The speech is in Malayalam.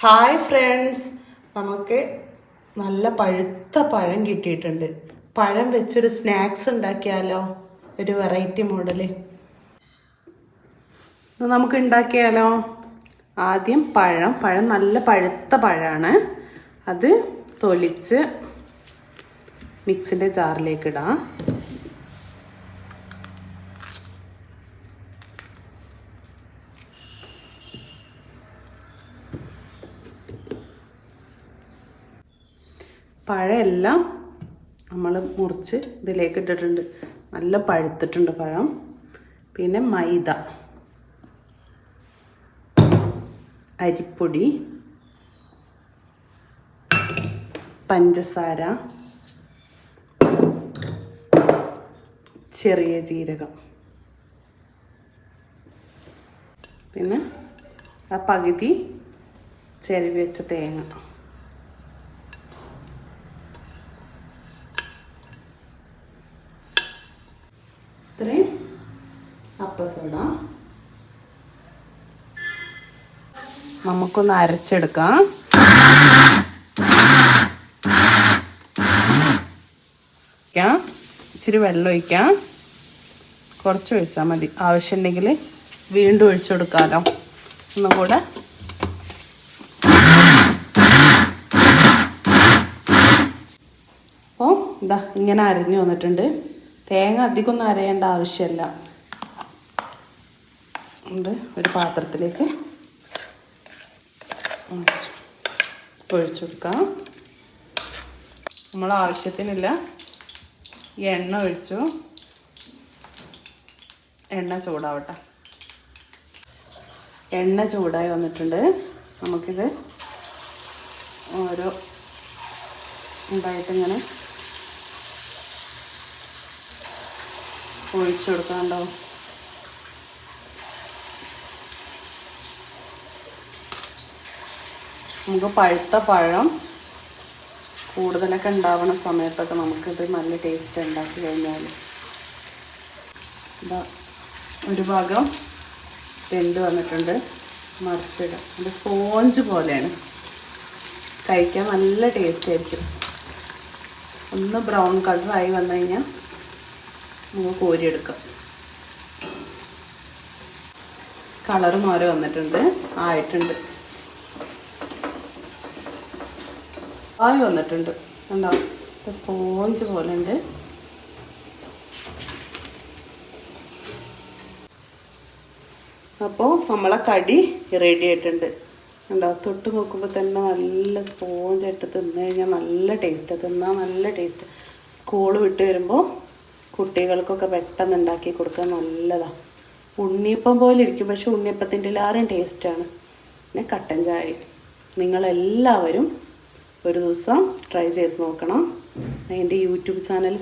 ഹായ് ഫ്രണ്ട്സ് നമുക്ക് നല്ല പഴുത്ത പഴം കിട്ടിയിട്ടുണ്ട്. പഴം വെച്ചൊരു സ്നാക്സ് ഉണ്ടാക്കിയാലോ? ഒരു വെറൈറ്റി മോഡൽ നമുക്ക് ഉണ്ടാക്കിയാലോ? ആദ്യം പഴം. പഴം നല്ല പഴുത്ത പഴമാണ്. അത് തൊലിച്ച് മിക്സിന്റെ ജാറിലേക്ക് ഇടാം. പഴമെല്ലാം നമ്മൾ മുറിച്ച് ഇതിലേക്ക് ഇട്ടിട്ടുണ്ട്. നല്ല പഴുത്തിട്ടുണ്ട് പഴം. പിന്നെ മൈദ. അരിപ്പൊടി. പഞ്ചസാര. ചെറിയ ജീരകം. പിന്നെ ആ പകുതി ചെരുവി വെച്ച തേങ്ങ. ഇത്രയും. അപ്പസോഡ നമുക്കൊന്ന് അരച്ചെടുക്കാം. ഇച്ചിരി വെള്ളം ഒഴിക്കാം. കുറച്ച് ഒഴിച്ചാൽ മതി. ആവശ്യമുണ്ടെങ്കിൽ വീണ്ടും ഒഴിച്ചു കൊടുക്കാമല്ലോ ഒന്നും കൂടെ. അപ്പോൾ ഇതാ ഇങ്ങനെ അരിഞ്ഞു വന്നിട്ടുണ്ട്. തേങ്ങ അധികമൊന്നും അരയേണ്ട ആവശ്യമില്ല. ഇത് ഒരു പാത്രത്തിലേക്ക് ഒഴിച്ചു കൊടുക്കാം നമ്മൾ ആവശ്യത്തിനില്ല. എണ്ണ ഒഴിച്ചു. എണ്ണ ചൂടാവട്ടെ. എണ്ണ ചൂടായി വന്നിട്ടുണ്ട്. നമുക്കിത് ഓരോ ഇതായിട്ടിങ്ങനെ ഒഴിച്ചു കൊടുക്കാണ്ടോ? നമുക്ക് പഴുത്ത പഴം കൂടുതലൊക്കെ ഉണ്ടാവുന്ന സമയത്തൊക്കെ നമുക്കിത് നല്ല ടേസ്റ്റ് ഉണ്ടാക്കി കഴിഞ്ഞാൽ ഇതാ ഒരു ഭാഗം വെന്ത് വന്നിട്ടുണ്ട്. മറിച്ചിടാം. ഇത് സ്പോഞ്ച് പോലെയാണ്. കഴിക്കാൻ നല്ല ടേസ്റ്റ് ആയിരിക്കും. ഒന്ന് ബ്രൗൺ കളറായി വന്നു കഴിഞ്ഞാൽ നമുക്ക് കോരിയെടുക്കാം. കളർ മാറി വന്നിട്ടുണ്ട്. ആയിട്ടുണ്ട്. ആയി വന്നിട്ടുണ്ട്. കണ്ടോ? സ്പോഞ്ച് പോലെ ഉണ്ട്. അപ്പോൾ നമ്മളെ കടി റെഡി ആയിട്ടുണ്ട്. കണ്ടോ? തൊട്ട് നോക്കുമ്പോൾ തന്നെ നല്ല സ്പോഞ്ച് ആയിട്ട് തിന്നു കഴിഞ്ഞാൽ നല്ല ടേസ്റ്റ് തിന്നാൽ നല്ല ടേസ്റ്റ് സ്കൂൾ വിട്ട് വരുമ്പോൾ കുട്ടികൾക്കൊക്കെ പെട്ടെന്ന് ഉണ്ടാക്കി കൊടുക്കാൻ നല്ലതാണ് ഉണ്ണിയപ്പം പോലെ ഇരിക്കും പക്ഷെ ഉണ്ണിയപ്പത്തിന്റെ എല്ലാവരും ടേസ്റ്റാണ് പിന്നെ കട്ടൻ ചായ. നിങ്ങളെല്ലാവരും ഒരു ദിവസം ട്രൈ ചെയ്ത് നോക്കണം. എന്റെ യൂട്യൂബ് ചാനൽ